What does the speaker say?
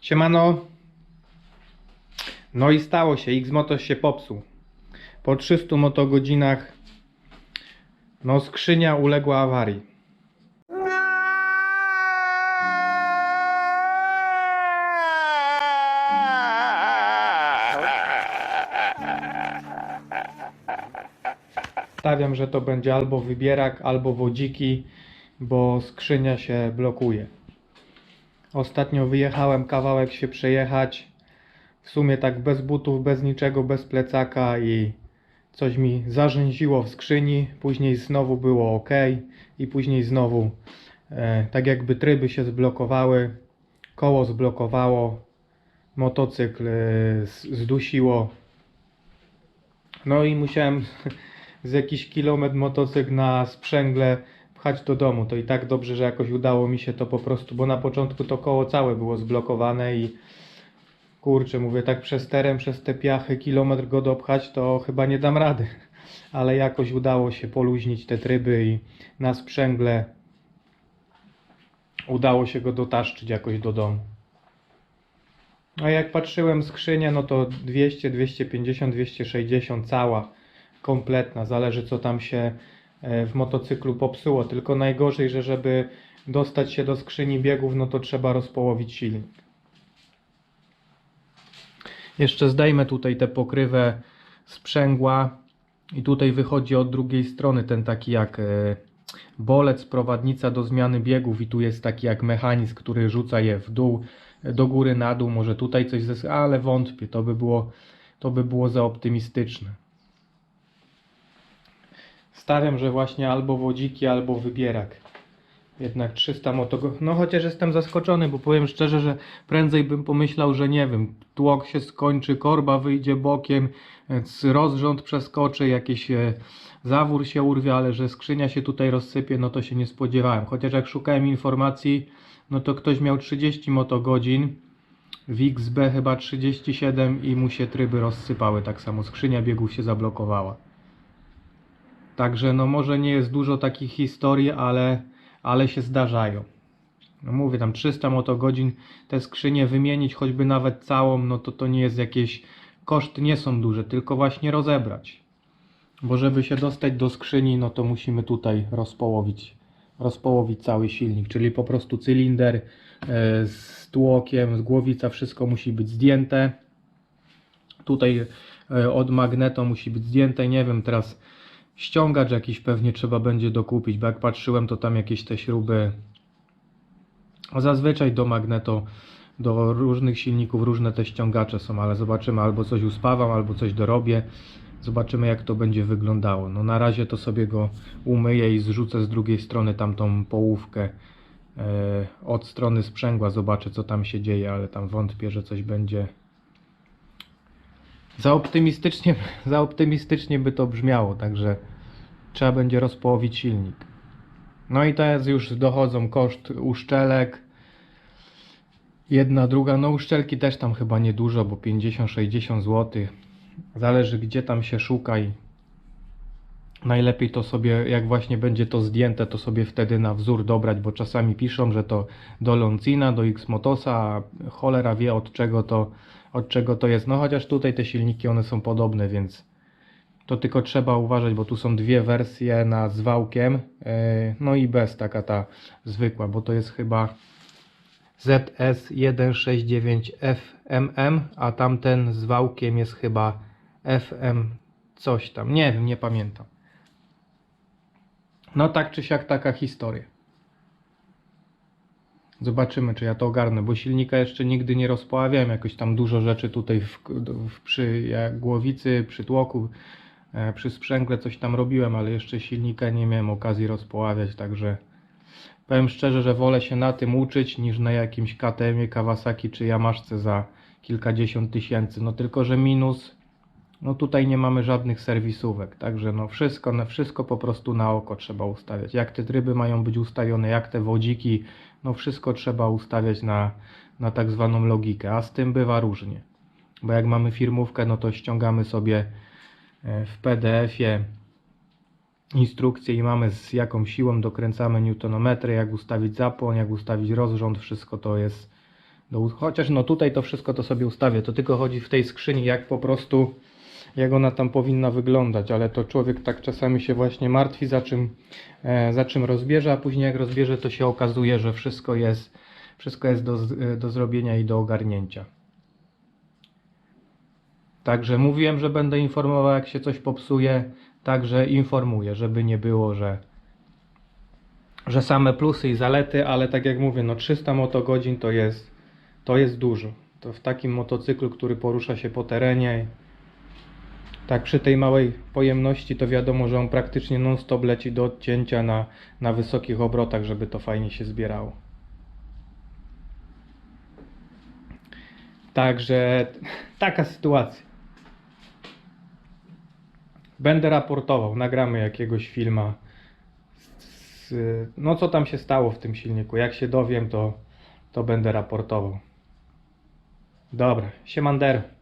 Siemano. No i stało się, X-Motos się popsuł. Po 300 motogodzinach no skrzynia uległa awarii. Stawiam, że to będzie albo wybierak, albo wodziki, bo skrzynia się blokuje. Ostatnio wyjechałem kawałek się przejechać. W sumie tak bez butów, bez niczego, bez plecaka i coś mi zarzęziło w skrzyni. Później znowu było ok i później znowu e, tak jakby tryby się zblokowały, koło zblokowało, motocykl e, zdusiło. No i musiałem z jakiś kilometr motocykl na sprzęgle pchać do domu. To i tak dobrze, że jakoś udało mi się to po prostu, bo na początku to koło całe było zblokowane i kurczę, mówię tak przez teren, przez te piachy kilometr go dopchać, to chyba nie dam rady. Ale jakoś udało się poluźnić te tryby i na sprzęgle udało się go dotaszczyć jakoś do domu. A jak patrzyłem skrzynię, no to 200, 250, 260 cała, kompletna. Zależy co tam się w motocyklu popsuło. Tylko najgorzej, że żeby dostać się do skrzyni biegów, no to trzeba rozpołowić silnik. Jeszcze zdejmę tutaj tę pokrywę sprzęgła i tutaj wychodzi od drugiej strony ten taki jak e, bolec, prowadnica do zmiany biegów i tu jest taki jak mechanizm, który rzuca je w dół, e, do góry, na dół, może tutaj coś zes... ale wątpię, to by było, to by było za optymistyczne. Stawiam, że właśnie albo wodziki, albo wybierak. Jednak 300 motogo... No chociaż jestem zaskoczony, bo powiem szczerze, że prędzej bym pomyślał, że nie wiem, tłok się skończy, korba wyjdzie bokiem, rozrząd przeskoczy, jakiś e, zawór się urwie, ale że skrzynia się tutaj rozsypie, no to się nie spodziewałem. Chociaż jak szukałem informacji, no to ktoś miał 30 motogodzin, w XB chyba 37 i mu się tryby rozsypały, tak samo skrzynia biegów się zablokowała. Także no może nie jest dużo takich historii, ale, ale się zdarzają. No mówię tam 300 motogodzin, te skrzynie wymienić choćby nawet całą, no to to nie jest jakieś, koszty nie są duże, tylko właśnie rozebrać. Bo żeby się dostać do skrzyni, no to musimy tutaj rozpołowić, rozpołowić cały silnik, czyli po prostu cylinder e, z tłokiem, z głowica, wszystko musi być zdjęte. Tutaj e, od magneto musi być zdjęte, nie wiem teraz ściągacz jakiś pewnie trzeba będzie dokupić, bo jak patrzyłem to tam jakieś te śruby zazwyczaj do magneto do różnych silników różne te ściągacze są, ale zobaczymy albo coś uspawam, albo coś dorobię. Zobaczymy jak to będzie wyglądało. No na razie to sobie go umyję i zrzucę z drugiej strony tamtą połówkę e, od strony sprzęgła. Zobaczę co tam się dzieje, ale tam wątpię, że coś będzie za optymistycznie, za optymistycznie by to brzmiało, także trzeba będzie rozpołowić silnik. No i teraz już dochodzą koszt uszczelek. Jedna, druga, no uszczelki też tam chyba niedużo, bo 50-60 zł. Zależy gdzie tam się szuka i najlepiej to sobie, jak właśnie będzie to zdjęte, to sobie wtedy na wzór dobrać, bo czasami piszą, że to do Loncina, do X-Motosa, cholera wie od czego to, od czego to jest. No chociaż tutaj te silniki, one są podobne, więc to tylko trzeba uważać, bo tu są dwie wersje na z wałkiem, yy, no i bez taka ta zwykła, bo to jest chyba ZS169FMM, a tamten z wałkiem jest chyba FM coś tam, nie wiem, nie pamiętam. No tak czy siak taka historia. Zobaczymy, czy ja to ogarnę, bo silnika jeszcze nigdy nie rozpławiałem. Jakoś tam dużo rzeczy tutaj w, w, przy głowicy, przy tłoku, e, przy sprzęgle coś tam robiłem, ale jeszcze silnika nie miałem okazji rozpoławiać, także powiem szczerze, że wolę się na tym uczyć niż na jakimś KTM-ie, Kawasaki czy Yamaszce za kilkadziesiąt tysięcy. No tylko, że minus, no tutaj nie mamy żadnych serwisówek, także no wszystko, no wszystko po prostu na oko trzeba ustawiać. Jak te tryby mają być ustawione, jak te wodziki, no wszystko trzeba ustawiać na, na tak zwaną logikę, a z tym bywa różnie. Bo jak mamy firmówkę, no to ściągamy sobie e, w PDF-ie instrukcję i mamy z jaką siłą dokręcamy newtonometry, jak ustawić zapłon, jak ustawić rozrząd, wszystko to jest Do, chociaż no tutaj to wszystko to sobie ustawię. To tylko chodzi w tej skrzyni, jak po prostu, jak ona tam powinna wyglądać. Ale to człowiek tak czasami się właśnie martwi, za czym, e, za czym rozbierze, a później jak rozbierze, to się okazuje, że wszystko jest, wszystko jest do, do zrobienia i do ogarnięcia. Także mówiłem, że będę informował, jak się coś popsuje. Także informuję, żeby nie było, że, że same plusy i zalety, ale tak jak mówię, no 300 motogodzin to jest, to jest dużo. To w takim motocyklu, który porusza się po terenie, tak przy tej małej pojemności, to wiadomo, że on praktycznie non-stop leci do odcięcia na, na wysokich obrotach, żeby to fajnie się zbierało. Także taka sytuacja. Będę raportował, nagramy jakiegoś filma. Z, no co tam się stało w tym silniku? Jak się dowiem, to, to będę raportował. Dobra, siemander.